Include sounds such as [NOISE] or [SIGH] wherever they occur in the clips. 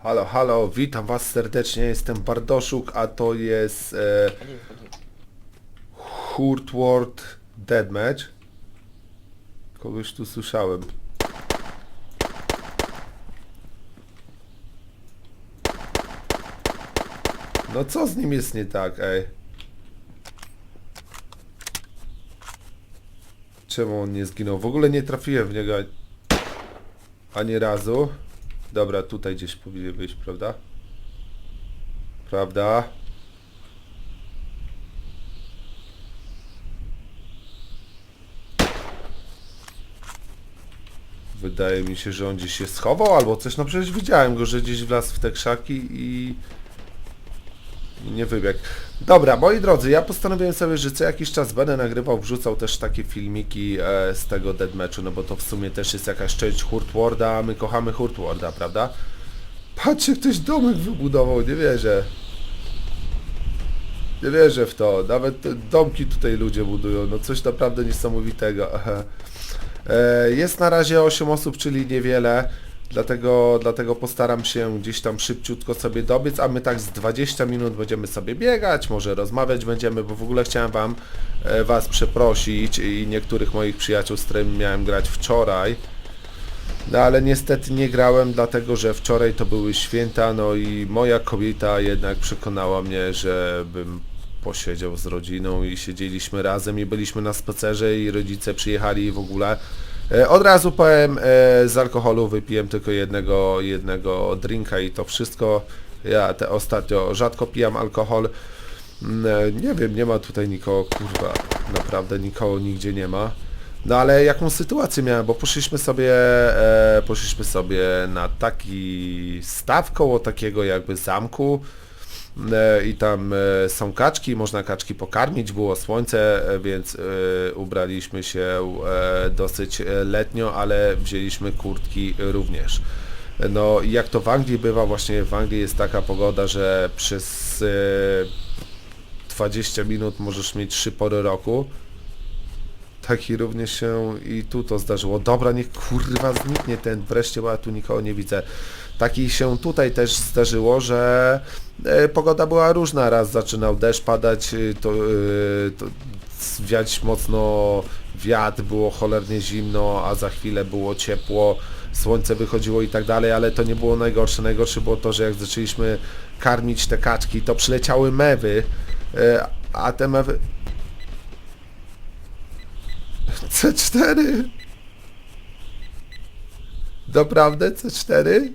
Halo, halo, witam was serdecznie, jestem Bardoszuk, a to jest e, Hurtward Deadmatch. Kogoś tu słyszałem. No co z nim jest nie tak, ej? Czemu on nie zginął? W ogóle nie trafiłem w niego ani razu. Dobra, tutaj gdzieś powinien wyjść, prawda? Prawda? Wydaje mi się, że on gdzieś się schował albo coś. No przecież widziałem go, że gdzieś wlazł w te krzaki i... nie wybiegł. Dobra, moi drodzy, ja postanowiłem sobie, że co jakiś czas będę nagrywał, wrzucał też takie filmiki e, z tego deadmatchu, no bo to w sumie też jest jakaś część Hurtwarda, a my kochamy Hurtwarda, prawda? Patrzcie, ktoś domek wybudował, nie wierzę. Nie wierzę w to. Nawet domki tutaj ludzie budują. No coś naprawdę niesamowitego. [LAUGHS] E, Jest na razie 8 osób, czyli niewiele. Dlatego, dlatego postaram się gdzieś tam szybciutko sobie dobiec, a my tak z 20 minut będziemy sobie biegać, może rozmawiać będziemy, bo w ogóle chciałem wam e, was przeprosić i niektórych moich przyjaciół, z którymi miałem grać wczoraj. No ale niestety nie grałem, dlatego że wczoraj to były święta, no i moja kobieta jednak przekonała mnie, żebym posiedział z rodziną i siedzieliśmy razem i byliśmy na spacerze i rodzice przyjechali i w ogóle. E, Od razu powiem, e, z alkoholu wypiłem tylko jednego, jednego drinka i to wszystko. Ja te ostatnio rzadko pijam alkohol. Mm, e, Nie wiem, nie ma tutaj nikogo, kurwa, naprawdę nikogo nigdzie nie ma. No ale jaką sytuację miałem, bo poszliśmy sobie, e, poszliśmy sobie na taki staw koło takiego jakby zamku i tam e, są kaczki, można kaczki pokarmić, było słońce, e, więc e, ubraliśmy się e, dosyć e, letnio, ale wzięliśmy kurtki również. No jak to w Anglii bywa, właśnie w Anglii jest taka pogoda, że przez e, 20 minut możesz mieć trzy pory roku. Taki również się i tu to zdarzyło. Dobra, niech kurwa zniknie ten wreszcie, bo ja tu nikogo nie widzę. Taki się tutaj też zdarzyło, że e, pogoda była różna. Raz zaczynał deszcz padać, y, to, y, to wiać mocno wiatr, było cholernie zimno, a za chwilę było ciepło, słońce wychodziło i tak dalej, ale to nie było najgorsze. Najgorsze było to, że jak zaczęliśmy karmić te kaczki, to przyleciały mewy, e, a te mewy... [LAUGHS] C4? Doprawdy C4?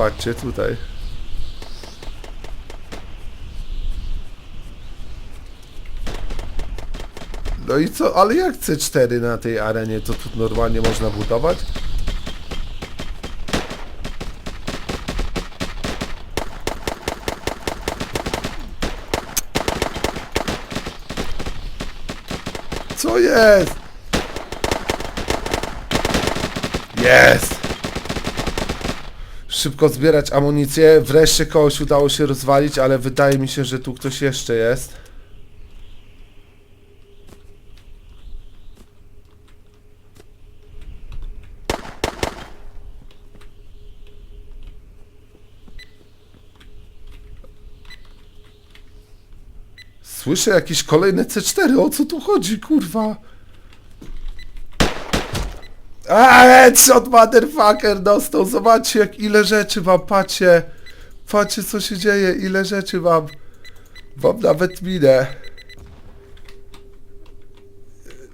Patrzcie tutaj. No i co, ale jak C4 na tej arenie, to tu normalnie można budować? Co jest? Szybko zbierać amunicję. Wreszcie kogoś udało się rozwalić, ale wydaje mi się, że tu ktoś jeszcze jest. Słyszę jakieś kolejne C4, o co tu chodzi, kurwa? A, headshot motherfucker dostał, zobaczcie jak ile rzeczy wam, patrzcie. Patrzcie co się dzieje, ile rzeczy wam. Wam nawet minę.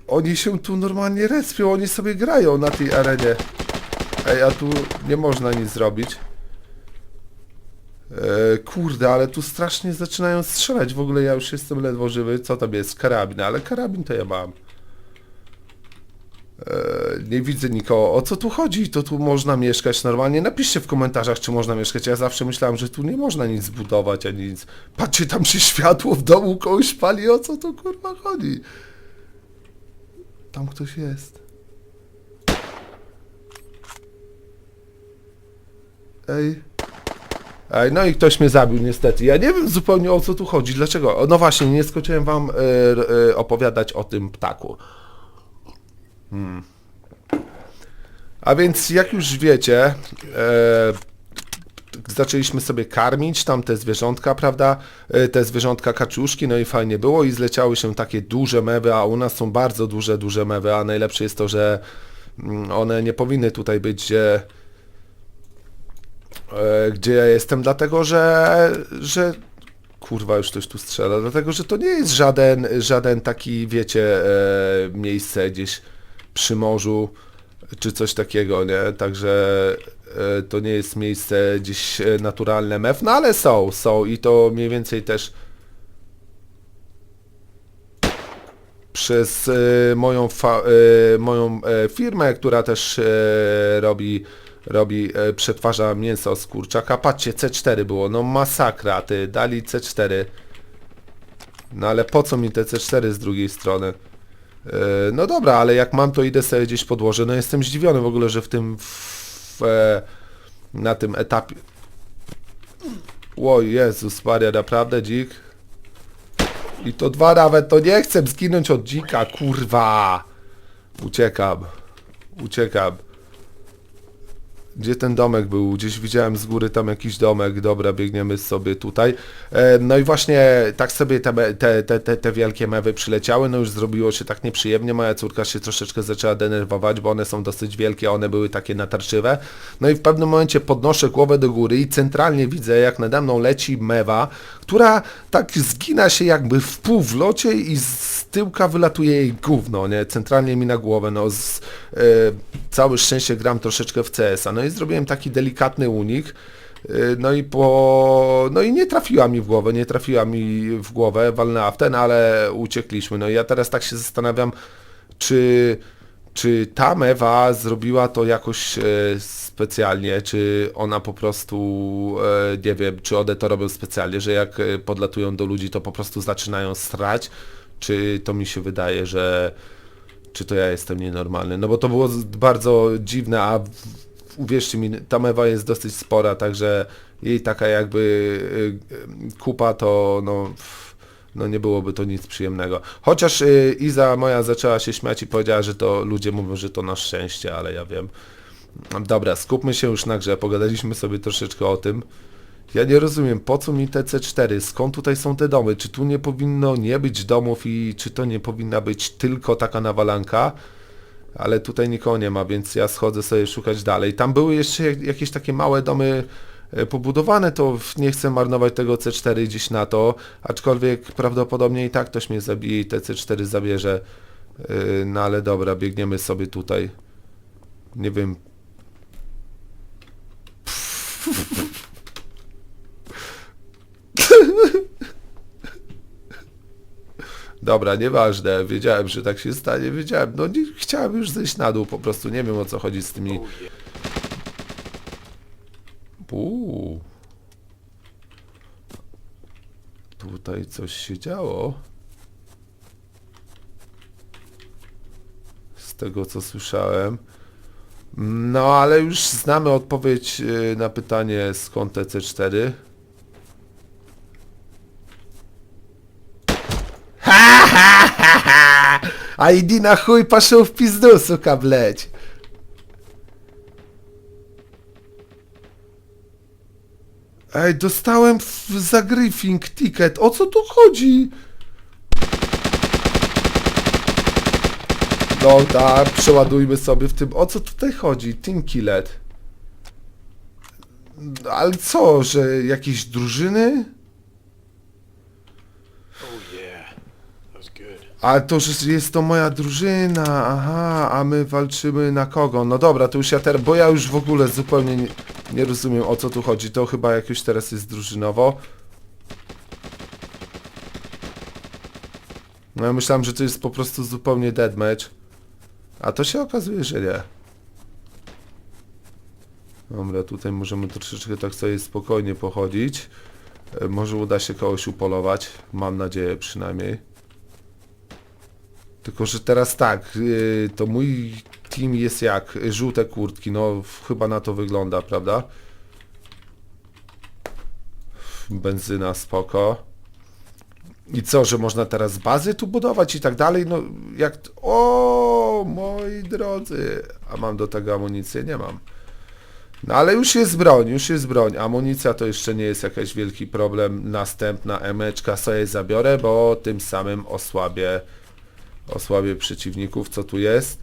Oni się tu normalnie respią, oni sobie grają na tej arenie. Ej, a tu nie można nic zrobić. E, kurde, ale tu strasznie zaczynają strzelać. W ogóle ja już jestem ledwo żywy. Co tam jest? Karabin, ale karabin to ja mam. E, nie widzę nikogo. O co tu chodzi? To tu można mieszkać normalnie? Napiszcie w komentarzach, czy można mieszkać. Ja zawsze myślałem, że tu nie można nic zbudować, ani nic. Patrzcie, tam się światło w domu kogoś pali. O co tu kurwa chodzi? Tam ktoś jest. Ej. Ej, No i ktoś mnie zabił niestety. Ja nie wiem zupełnie o co tu chodzi. Dlaczego? No właśnie, nie skończyłem wam e, e, opowiadać o tym ptaku. Hmm. A więc jak już wiecie, e, zaczęliśmy sobie karmić tam te zwierzątka, prawda? E, Te zwierzątka kaczuszki, no i fajnie było i zleciały się takie duże mewy, a u nas są bardzo duże, duże mewy, a najlepsze jest to, że mm, one nie powinny tutaj być, gdzie, e, gdzie ja jestem, dlatego że, że kurwa już ktoś tu strzela, dlatego że to nie jest żaden, żaden taki, wiecie, e, miejsce gdzieś przy morzu, czy coś takiego, nie? Także e, to nie jest miejsce gdzieś e, naturalne mew, no ale są, są i to mniej więcej też przez e, moją, fa- moją firmę, która też robi, robi przetwarza mięso z kurczaka. Patrzcie, C4 było, no masakra, ty, dali C4. No ale po co mi te C4 z drugiej strony? E, No dobra, ale jak mam, to idę sobie gdzieś podłożę. No jestem zdziwiony w ogóle, że w tym w, e, na tym etapie. O Jezus Maria, naprawdę dzik? I to dwa nawet, to nie chcę zginąć od dzika, kurwa! Uciekam. Uciekam. Gdzie ten domek był? Gdzieś widziałem z góry tam jakiś domek. Dobra, biegniemy sobie tutaj. E, no i właśnie tak sobie te, te, te, te, wielkie mewy przyleciały. No już zrobiło się tak nieprzyjemnie. Moja córka się troszeczkę zaczęła denerwować, bo one są dosyć wielkie, one były takie natarczywe. No i w pewnym momencie podnoszę głowę do góry i centralnie widzę, jak nade mną leci mewa, która tak zgina się jakby w pół w locie i z tyłka wylatuje jej gówno, nie? Centralnie mi na głowę, no z, e, całe szczęście gram troszeczkę w CS-a, no i zrobiłem taki delikatny unik, e, no i po... no i nie trafiła mi w głowę, nie trafiła mi w głowę, walnęła w ten, ale uciekliśmy, no i ja teraz tak się zastanawiam, czy, czy ta mewa zrobiła to jakoś e, specjalnie, czy ona po prostu, e, nie wiem, czy one to robią specjalnie, że jak e, podlatują do ludzi, to po prostu zaczynają strać, czy to mi się wydaje, że czy to ja jestem nienormalny, no bo to było bardzo dziwne, a uwierzcie mi, ta mewa jest dosyć spora, także jej taka jakby y, y, kupa to no, no nie byłoby to nic przyjemnego. Chociaż y, Iza moja zaczęła się śmiać i powiedziała, że to ludzie mówią, że to na szczęście, ale ja wiem. Dobra, skupmy się już na grze, pogadaliśmy sobie troszeczkę o tym. Ja nie rozumiem, po co mi te C4, skąd tutaj są te domy, czy tu nie powinno nie być domów i czy to nie powinna być tylko taka nawalanka, ale tutaj nikogo nie ma, więc ja schodzę sobie szukać dalej. Tam były jeszcze jak- jakieś takie małe domy e, pobudowane, to nie chcę marnować tego C4 gdzieś na to, aczkolwiek prawdopodobnie i tak ktoś mnie zabije i te C4 zabierze, E, no ale dobra, biegniemy sobie tutaj. Nie wiem, Dobra, nieważne, wiedziałem, że tak się stanie, wiedziałem, no nie, chciałem już zejść na dół, po prostu nie wiem o co chodzi z tymi... Uuu. Tutaj coś się działo. Z tego co słyszałem. No ale już znamy odpowiedź y, na pytanie skąd te C4. A ID na chuj paszył w pizdu, suka, bleć. Ej, dostałem w, za griffing ticket. O co tu chodzi? No, Dobra, przeładujmy sobie w tym. O co tutaj chodzi? Team Killet. Ale co, że jakieś drużyny? Ale to, że jest to moja drużyna, aha, a my walczymy na kogo? No dobra, to już ja teraz, bo ja już w ogóle zupełnie nie, nie rozumiem o co tu chodzi. To chyba jak już teraz jest drużynowo. No ja myślałem, że to jest po prostu zupełnie deadmatch. A to się okazuje, że nie. Dobra, tutaj możemy troszeczkę tak sobie spokojnie pochodzić. E, Może uda się kogoś upolować. Mam nadzieję przynajmniej. Tylko, że teraz tak, yy, to mój team jest jak? Żółte kurtki, no chyba na to wygląda, prawda? benzyna spoko. I co, że można teraz bazy tu budować i tak dalej? No jak... O, moi drodzy. A mam do tego amunicję? Nie mam. No ale już jest broń, już jest broń. Amunicja to jeszcze nie jest jakiś wielki problem. Następna emeczka sobie zabiorę, bo tym samym osłabię, osłabię przeciwników. Co tu jest?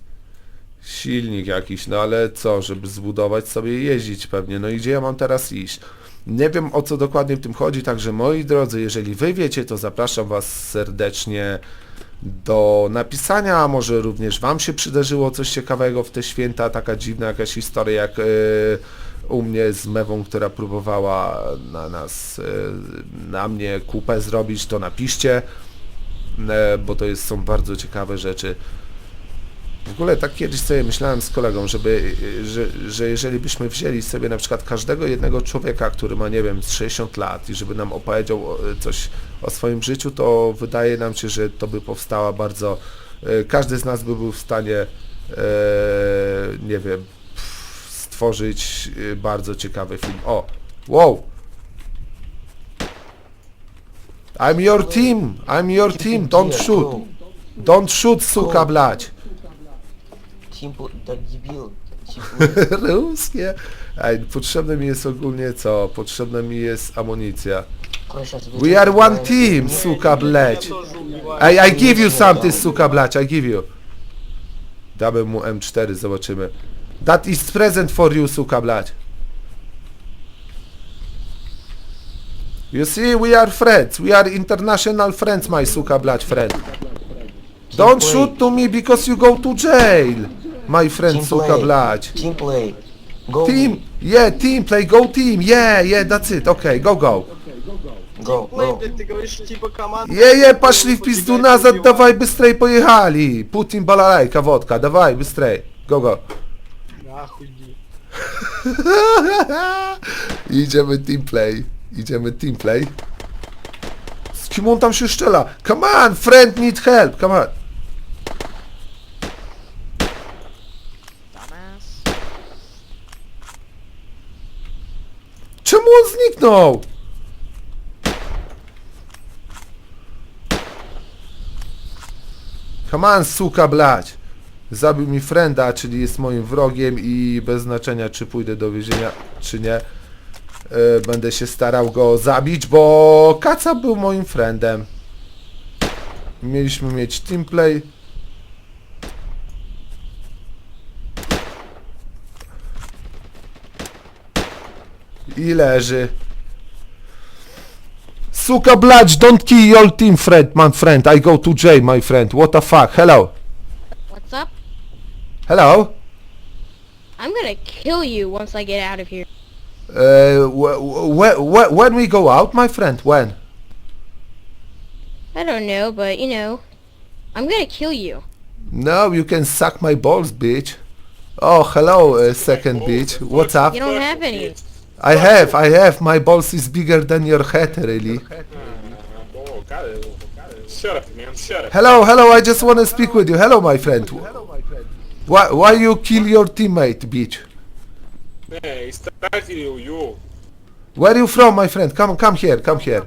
Silnik jakiś, no ale co, żeby zbudować sobie jeździć pewnie. No i gdzie ja mam teraz iść? Nie wiem o co dokładnie w tym chodzi, także moi drodzy, jeżeli wy wiecie, to zapraszam was serdecznie do napisania, a może również wam się przydarzyło coś ciekawego w te święta, taka dziwna jakaś historia jak e, u mnie z Mewą, która próbowała na nas, e, na mnie kupę zrobić, to napiszcie, bo to jest, są bardzo ciekawe rzeczy. W ogóle tak kiedyś sobie myślałem z kolegą, żeby, y, że, że jeżeli byśmy wzięli sobie na przykład każdego jednego człowieka, który ma, nie wiem, z 60 lat i żeby nam opowiedział o- coś o swoim życiu, to wydaje nam się, że to by powstała bardzo... Każdy z nas by był w stanie, e, nie wiem, stworzyć bardzo ciekawy film. O! Wow! I'm your team. I'm your team. Don't shoot. Don't shoot, suka, blać. [LAUGHS] Ruskie. Ej, potrzebne mi jest ogólnie co? Potrzebna mi jest amunicja. We are one team, suka, bleć. Ej, I give you something, suka, blać. I give you. Damy mu M4, zobaczymy. That is present for you, suka, blać. You see, we are friends. We are international friends, my suka blać friend. Don't shoot to me because you go to jail. My friend suka blać. Team play. Go. Team, yeah, team play, go team. Yeah, yeah, that's it. Okay, go, go. Go, go. Je, w pizdu nazad, dawaj bystrej pojechali. Putin, balalajka, wodka, dawaj bystrej. Go, go. [LAUGHS] Idziemy team play idziemy teamplay. Z kim on tam się szczela? Come on, friend need help, come on. Czemu on zniknął? Come on, suka blać. Zabił mi frenda, czyli jest moim wrogiem i bez znaczenia czy pójdę do więzienia, czy nie. E, Będę się starał go zabić, bo Kaca był moim friendem. Mieliśmy mieć teamplay. I leży. Suka blać, don't kill your team friend, my friend. I go to jail, my friend. What the fuck? Hello. What's up? Hello. I'm gonna kill you once I get out of here. Uh, wh- wh- wh- when we go out, my friend, when? I don't know, but you know, I'm gonna kill you. No, you can suck my balls, bitch. Oh, hello, uh, second bitch. What's up? You don't have any. I have, I have. My balls is bigger than your head, really. Oh, got it. Shut up, man. Shut up. Hello, hello. I just want to speak with you. Hello, my friend. Why, why you kill your teammate, bitch? Hey, started you, you. Where you from, my friend? Come, come here, come here.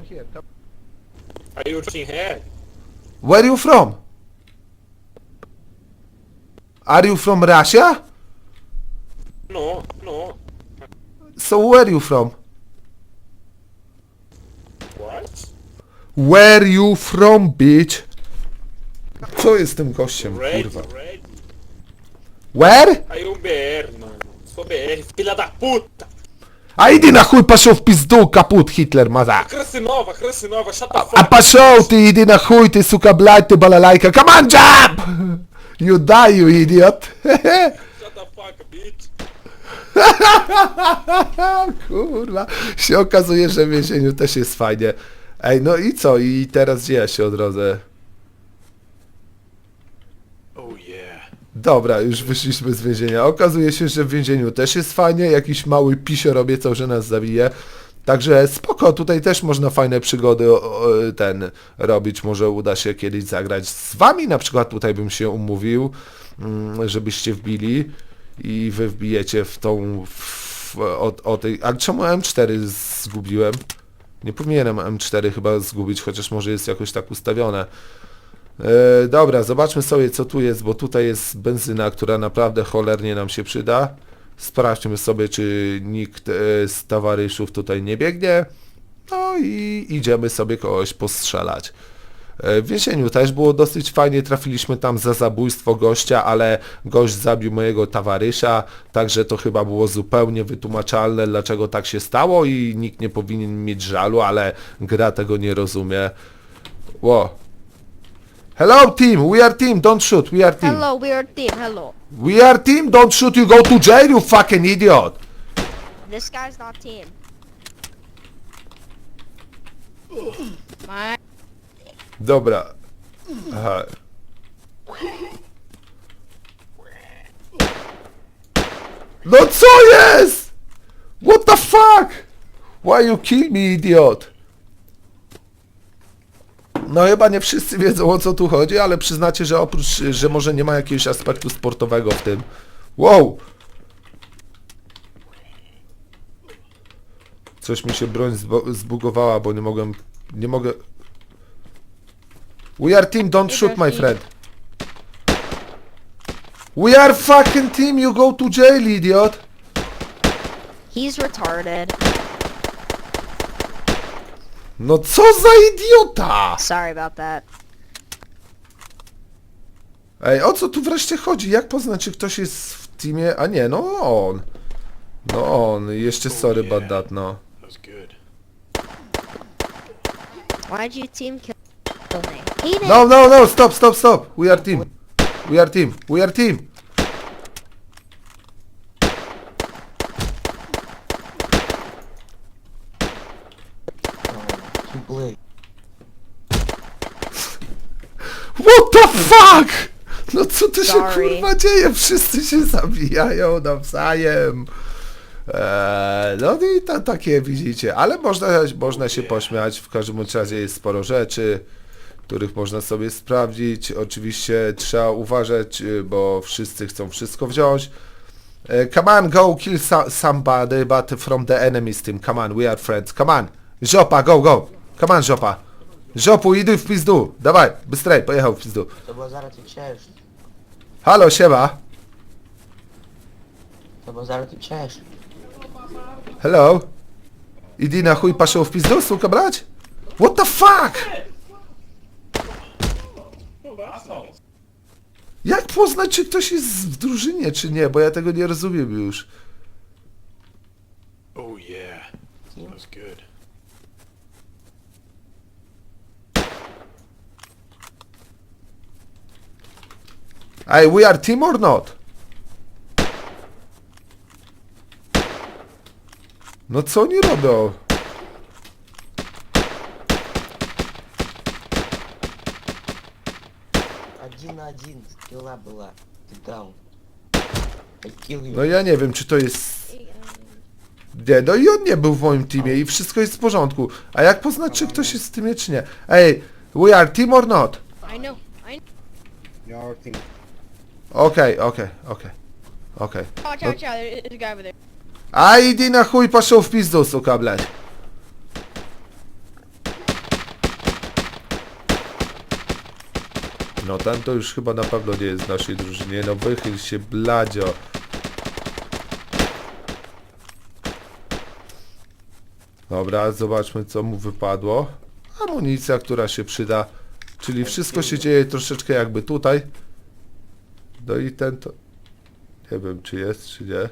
Are you touching head? Where you from? Are you from Russia? No, no. So where you from? What? Where you from, bitch? Co jest z tym gościem, Ready, kurwa? ready. Where? Aí um BR, mano. BR, filha da puta. A idę na chuj, paszą w pizdu, kaput Hitler, maza. Shut the A fuck. paszą, ty idę na chuj, ty suka blać, ty balalajka. Come on, jump! You die, you idiot. Shut the fuck, bitch. [LAUGHS] Kurwa, się okazuje, że w więzieniu też jest fajnie. Ej, no i co? I teraz gdzie ja się odrodzę? Oh yeah. Dobra, już wyszliśmy z więzienia. Okazuje się, że w więzieniu też jest fajnie. Jakiś mały pisior obiecał, że nas zabije. Także spoko, tutaj też można fajne przygody ten robić. Może uda się kiedyś zagrać z wami na przykład. Tutaj bym się umówił, mm, żebyście wbili i wy wbijecie w tą... W, o, o tej... A czemu M4 zgubiłem? Nie powinienem M4 chyba zgubić, chociaż może jest jakoś tak ustawione. E, dobra, zobaczmy sobie co tu jest, bo tutaj jest benzyna, która naprawdę cholernie nam się przyda. Sprawdźmy sobie, czy nikt e, z towarzyszów tutaj nie biegnie. No i idziemy sobie kogoś postrzelać. E, W więzieniu też było dosyć fajnie, trafiliśmy tam za zabójstwo gościa, ale gość zabił mojego towarzysza, także to chyba było zupełnie wytłumaczalne, dlaczego tak się stało i nikt nie powinien mieć żalu, ale gra tego nie rozumie. Ło. Hello team, we are team, don't shoot, we are team. Hello, we are team. Hello. We are team, don't shoot, you go to jail, you fucking idiot. This guy's not team. My. Dobra. Aha. No co jest? What the fuck? Why you kill me, idiot? No chyba nie wszyscy wiedzą o co tu chodzi, ale przyznacie, że oprócz, że może nie ma jakiegoś aspektu sportowego w tym. Wow! Coś mi się broń zbugowała, bo nie mogłem... Nie mogę... We are team, don't shoot my friend. We are fucking team, you go to jail, idiot. He's retarded. No co za idiota! Sorry about that. Ej, o co tu wreszcie chodzi? Jak poznać, czy ktoś jest w teamie? A nie, no on. No on. Jeszcze sorry about that, no. That was good. Why'd you team kill me? He didn't. No, no, no, stop, stop, stop. We are team. We are team. We are team. Oh, team play. What the fuck? No co tu się Sorry. kurwa dzieje? Wszyscy się zabijają nawzajem. Eee, no i ta, takie widzicie, ale można, można się pośmiać, w każdym bądź razie jest sporo rzeczy, których można sobie sprawdzić. Oczywiście trzeba uważać, y, bo wszyscy chcą wszystko wziąć. E, Come on, go kill so somebody, but from the enemy's team. Come on, we are friends. Come on. Żopa, go, go. Come on, Żopa. Żopu, iduj w pizdu. Dawaj, bystrej, pojechał w pizdu. To było zaraz i cięż. Halo, siema. To było zaraz i cięż. Hello. Idi na chuj paszą w pizdu, suka brać? What the fuck? Jak poznać, czy ktoś jest w drużynie, czy nie? Bo ja tego nie rozumiem już. Ej, we are team or not? No co oni robią? Один на один. Скилла была. Ты даун. I kill you. No ja nie wiem, czy to jest... Nie, no i on nie był w moim teamie i wszystko jest w porządku. A jak poznać, czy ktoś jest w teamie, czy nie? Ej, we are team or not? I know. I Okej, okej, okej. Okej. Watch out, watch out. There's a guy over there. A idę na chuj poszło w pizdu, suka. No ten to już chyba na pewno nie jest w naszej drużynie. No wychyl się, bladzio. Dobra, zobaczmy co mu wypadło. Amunicja, która się przyda. Czyli wszystko się dzieje troszeczkę jakby tutaj. No i ten to... Nie wiem czy jest, czy nie.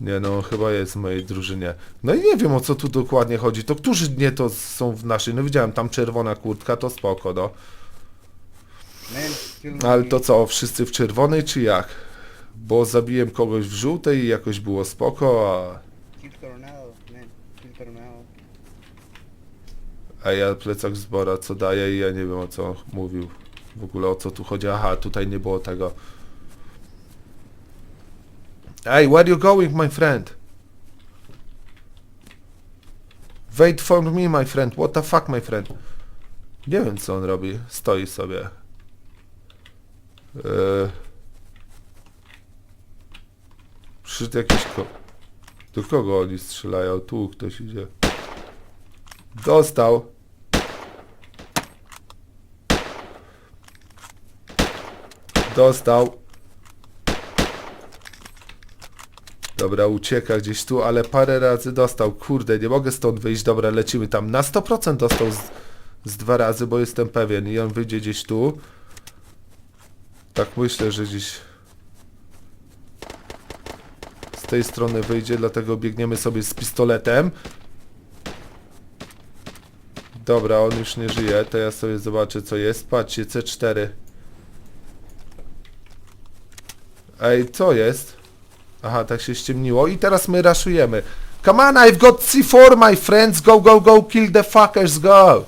Nie no, chyba jest w mojej drużynie. No i nie wiem o co tu dokładnie chodzi. To którzy nie to są w naszej? No widziałem tam czerwona kurtka, to spoko, no. Ale to co, wszyscy w czerwonej czy jak? Bo zabiłem kogoś w żółtej i jakoś było spoko, a... Kill Tornado, man. Kill Tornado. A ja plecak zbora co daje i ja nie wiem o co mówił. W ogóle o co tu chodzi. Aha, tutaj nie było tego. Hey, where you going, my friend? Wait for me, my friend. What the fuck, my friend? Nie wiem, co on robi. Stoi sobie. Eee... Przyszedł jakiś ko... Do kogo oni strzelają? Tu ktoś idzie. Dostał. Dostał. Dobra, ucieka gdzieś tu, ale parę razy dostał. Kurde, nie mogę stąd wyjść. Dobra, lecimy tam. Na 100% dostał z, z dwa razy, bo jestem pewien. I on wyjdzie gdzieś tu. Tak myślę, że gdzieś z tej strony wyjdzie, dlatego biegniemy sobie z pistoletem. Dobra, on już nie żyje, to ja sobie zobaczę co jest. Patrzcie, C4. Ej, co jest? Aha, tak się ściemniło i teraz my raszujemy. Come on, I've got C4, my friends. Go, go, go, kill the fuckers, go!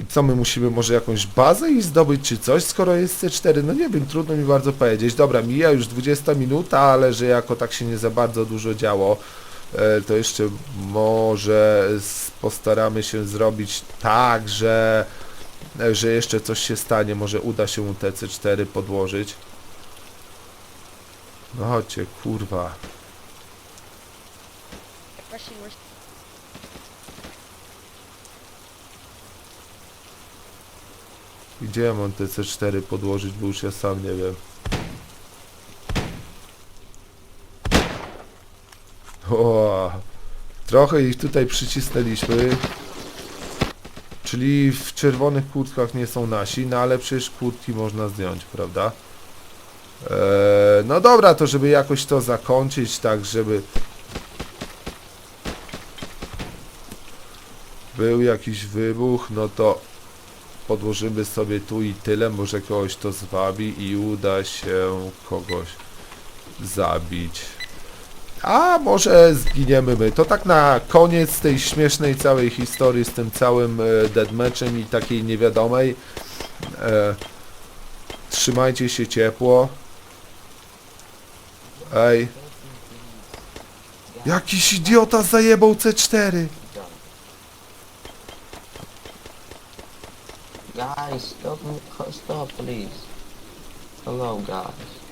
I co, my musimy może jakąś bazę i zdobyć czy coś, skoro jest C4? No nie wiem, trudno mi bardzo powiedzieć. Dobra, mija już 20 minuta, ale że jako tak się nie za bardzo dużo działo, to jeszcze może postaramy się zrobić tak, że, e, że jeszcze coś się stanie. Może uda się te C4 podłożyć. No chodźcie, kurwa. Gdzie ja mam te C4 podłożyć, bo już ja sam nie wiem. O, trochę ich tutaj przycisnęliśmy. Czyli w czerwonych kurtkach nie są nasi, no ale przecież kurtki można zdjąć, prawda? Eee, no dobra, to żeby jakoś to zakończyć, tak żeby był jakiś wybuch, no to podłożymy sobie tu i tyle, może kogoś to zwabi i uda się kogoś zabić. A może zginiemy my. To tak na koniec tej śmiesznej całej historii z tym całym e, deadmatchem i takiej niewiadomej. E, trzymajcie się ciepło. Ej. Jakiś idiota zajebał C4. Guys, stop, stop, please. Hello, guys.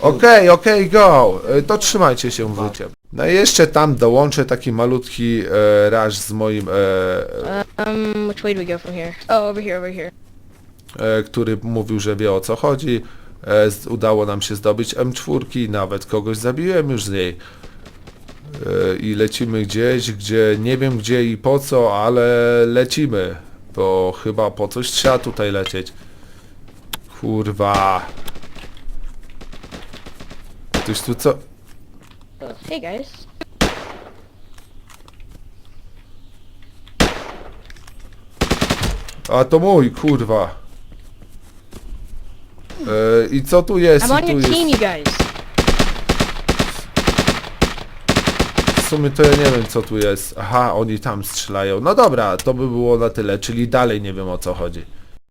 Okej, okej, go! E, To trzymajcie się wycie. No i jeszcze tam dołączę taki malutki e, rush z moim, e, Um, which way do we go from here? Oh, over here, over here. e, który mówił, że wie o co chodzi. E, z, udało nam się zdobyć M4, nawet kogoś zabiłem już z niej. E, I lecimy gdzieś, gdzie nie wiem gdzie i po co, ale lecimy. Bo chyba po coś trzeba tutaj lecieć. Kurwa. Ktoś tu co... Hey guys. A to mój, kurwa. E, I co tu jest? I'm I on tu your team, jest. you guys. W sumie to ja nie wiem co tu jest. Aha, oni tam strzelają. No dobra, to by było na tyle, czyli dalej nie wiem o co chodzi.